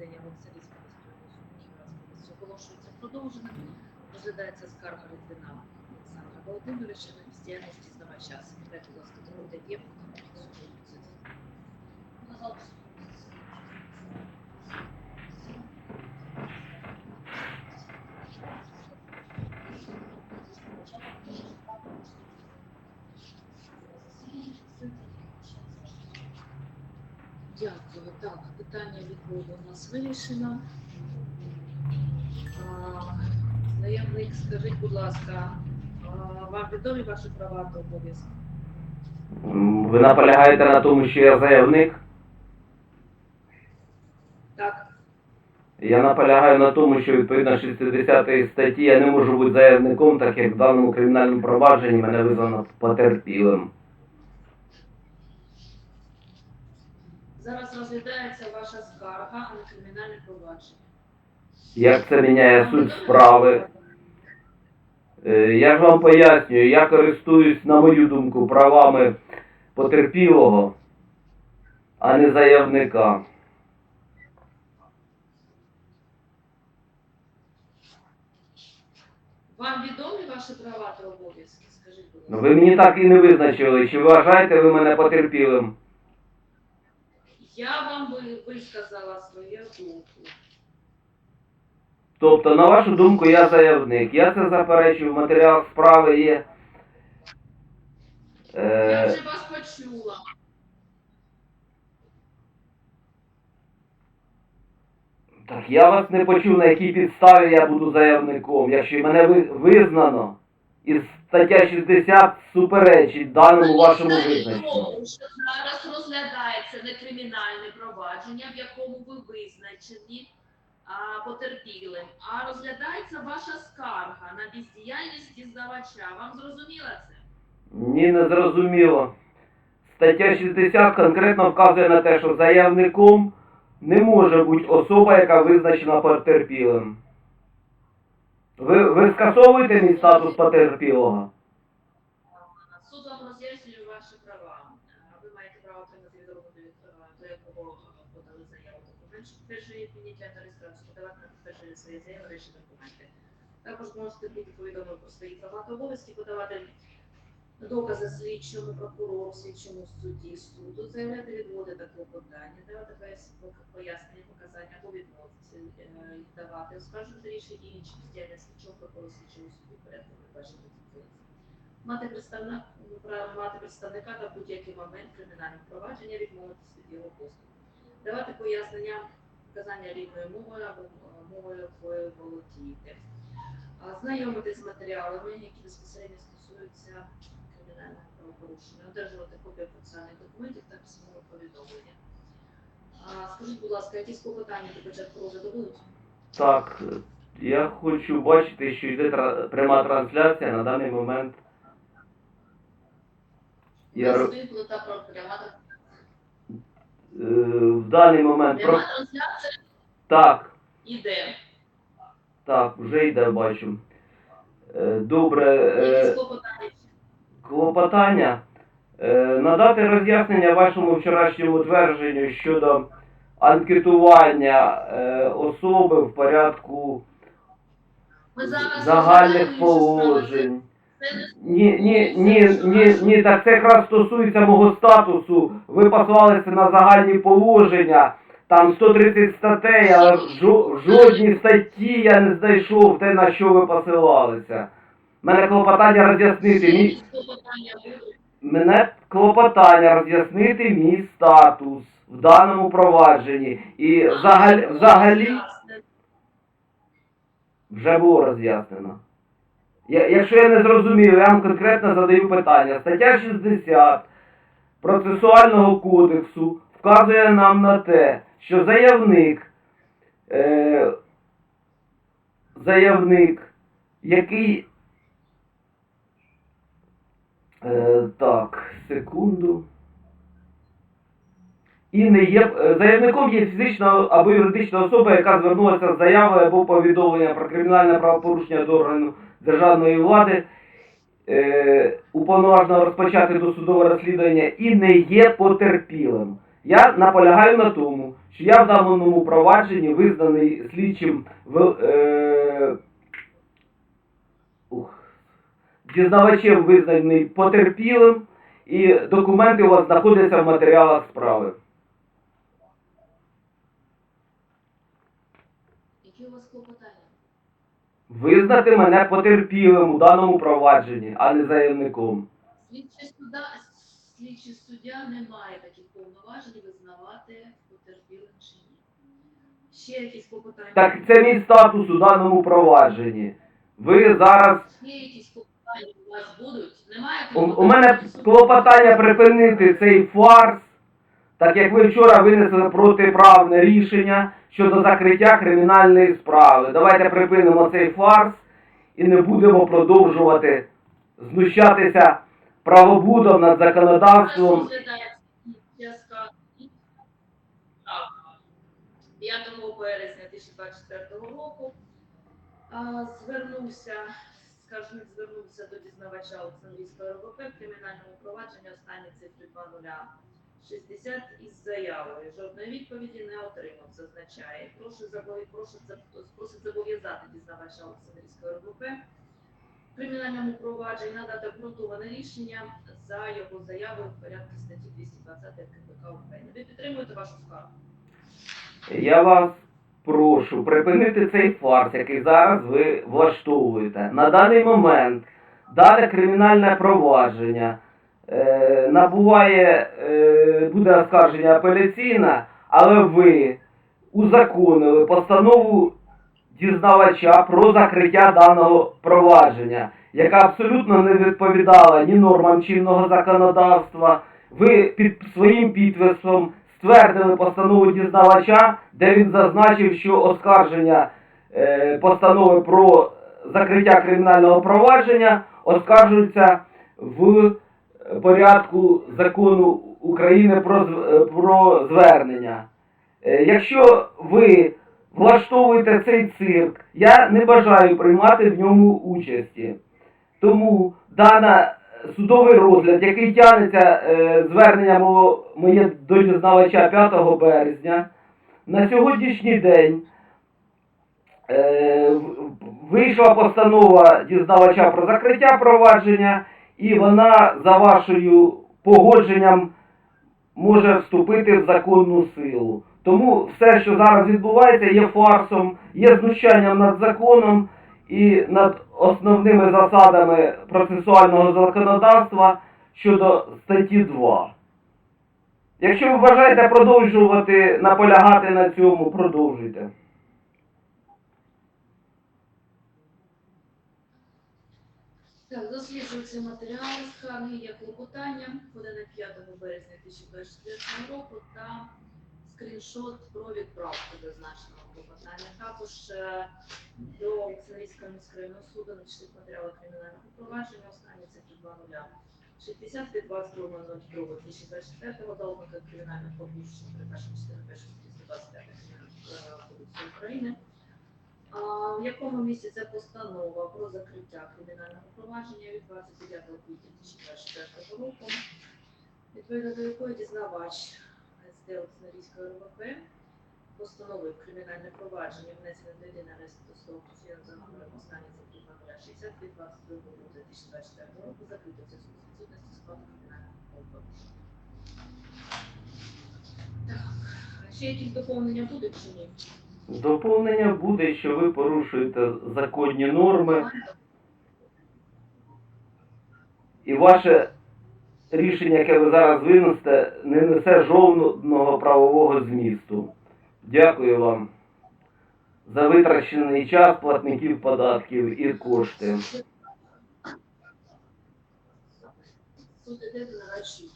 засідання Воксалівського міського суду оголошується продовженим. Розглядається скарга Литвина Олександра Володимировича на бездіяльність дізнавача. Секретар, будь ласка, доповідає є суду Дякую. Так, питання відводу у нас вирішено. Заявник, скажіть, будь ласка, вам відомі ваші права та обов'язки? Ви наполягаєте на тому, що я заявник? Так, Я наполягаю на тому, що відповідно 60 статті я не можу бути заявником, так як в даному кримінальному провадженні мене визнано потерпілим. Зараз розглядається ваша скарга на кримінальне провадження. Як це міняє суть справи? Е, Я ж вам пояснюю, я користуюсь, на мою думку, правами потерпілого, а не заявника. Вам відомі ваші права та обов'язки? Скажіть, будь Ну. Ви мені так і не визначили, чи вважаєте ви мене потерпілим? Я вам ви- висказала свою думку. Тобто, на вашу думку, я заявник. Я це заперечую, в матеріалах справи є. Я Е, вже вас почула. так, я вас не почув, на якій підставі я буду заявником. Якщо мене визнано, і стаття 60 суперечить даному вашому визначенню. Що зараз розглядається не кримінальне провадження, в якому ви визначені а, потерпілим, а розглядається ваша скарга на бездіяльність дізнавача. Вам зрозуміло це? Ні, не зрозуміло. Стаття 60 конкретно вказує на те, що заявником не може бути особа, яка визначена потерпілим. Ви, ви скасовуєте мій статус потерпілого? Суд вам роз'яснює ваші права. Ви маєте право отримати від органу, від, е, до якого подали заяву документ, що підтверджує та реєстрацію, подавати на підтвердження своєї заяви речі документи. Також можете бути повідомлені про свої права та обов'язки, подавати докази слідчому прокурору, слідчому судді суду, заявляти відводи та клопотання, давати пояс- пояснення, показання або відмовитися е, їх давати, оскаржувати рішення інші діяння слідчого прокурору слідчого суду порядку передбачених законом. Мати представника, мати представника на будь-який момент кримінального провадження, відмовитися від його послуг. Давати пояснення, показання рідною мовою або е, мовою якою володієте. Знайомитись з матеріалами, які безпосередньо стосуються кримінального правопорушення, одержувати копії процесуальних документів та письмове повідомлення. Скажіть, будь ласка, якісь клопотання до початку розгляду будуть? Так, я хочу бачити, що йде тра- пряма трансляція на даний момент. Я, ро- Виплата про пряма е, в даний момент про... пряма трансляція Так, іде. так, вже йде, бачу. Е, Добре. Якісь Е... клопотання? Клопотання е, надати роз'яснення вашому вчорашньому твердженню щодо анкетування е, особи в порядку загальних положень. Ні, ні, ні, ні, ні, так це якраз стосується мого статусу. Ви послалися на загальні положення. Там 130 статей, але в жодній статті я не знайшов те, на що ви посилалися. Мене клопотання роз'яснити. Мій... Мене клопотання роз'яснити мій статус в даному провадженні. І взагалі, взагалі вже було роз'яснено. Якщо я не зрозумів, я вам конкретно задаю питання. Стаття 60 процесуального кодексу вказує нам на те, що заявник, е, заявник, який Е, так, секунду. І не є е, заявником є фізична або юридична особа, яка звернулася з заявою або повідомленням про кримінальне правопорушення до органу державної влади, е, уповноважено розпочати досудове розслідування і не є потерпілим. Я наполягаю на тому, що я в даному провадженні визнаний слідчим в, е, ух, дізнавачем визнаний потерпілим, і документи у вас знаходяться в матеріалах справи. Які у вас клопотання? Визнати мене потерпілим у даному провадженні, а не заявником. Слідчий суда, слідчий суддя не має таких повноважень визнавати потерпілим чи ні. Ще якісь клопотання? Так це мій статус у даному провадженні. Ви зараз. Ще якісь клопотання у вас будуть? Немає У, у мене клопотання припинити цей фарс, так як ви вчора винесли протиправне рішення щодо закриття кримінальної справи. Давайте припинимо цей фарс і не будемо продовжувати знущатися правобудом над законодавством. Так. 5 березня 2024 року а, звернувся, скажімо, звернувся до дізнавача Олександрійської РВП в кримінальному провадженні останні цифри 2060 із заявою. Жодної відповіді не отримав, зазначає. Прошу просить зобов'язати дізнавача Олександрійської РВП кримінальному провадженні надати обґрунтоване рішення за його заявою в порядку статті 220 КПК України. Ви підтримуєте вашу скаргу? Я вас прошу припинити цей фарс, який зараз ви влаштовуєте. На даний момент дане кримінальне провадження е, набуває, е, буде оскарження апеляційне, але ви узаконили постанову дізнавача про закриття даного провадження, яка абсолютно не відповідала ні нормам чинного законодавства. Ви під своїм підписом ствердили постанову дізнавача, де він зазначив, що оскарження е, постанови про закриття кримінального провадження оскаржується в порядку закону України про, е, про звернення. Е, Якщо ви влаштовуєте цей цирк, я не бажаю приймати в ньому участі. Тому дана судовий розгляд, який тягнеться е, звернення мого, моє до дізнавача 5 березня, на сьогоднішній день е, вийшла постанова дізнавача про закриття провадження, і вона за вашою погодженням може вступити в законну силу. Тому все, що зараз відбувається, є фарсом, є знущанням над законом і над основними засадами процесуального законодавства щодо статті 2. Якщо ви бажаєте продовжувати наполягати на цьому, продовжуйте. Так, досліджуються матеріали скарги, є клопотання, подане 5 березня 2024 року та скріншот про відправку зазначеного клопотання. Також е, до Олександрійського міськрайонного суду надійшли матеріали кримінального провадження, останні цифри 2.0. 60 від 22.02.2024 долбика кримінального порушення при першому частині першого 325 Кримінального кодексу України. В якому місяця постанова про закриття кримінального провадження від 29 квітня 2024 року, відповідно до якої дізнавач СД Олександрійської РВП постановив кримінальне провадження внесене до єдиного аресту стовпу за номером останні цифри 60 від 22 грудня 2024 року закрито зв'язку з відсутністю складу кримінального правопорушення. Так, ще якісь доповнення будуть чи ні? Доповнення буде, що ви порушуєте законні норми, і ваше рішення, яке ви зараз винесете, не несе жодного правового змісту. Дякую вам за витрачений час платників податків і кошти. Тут іде нарадчої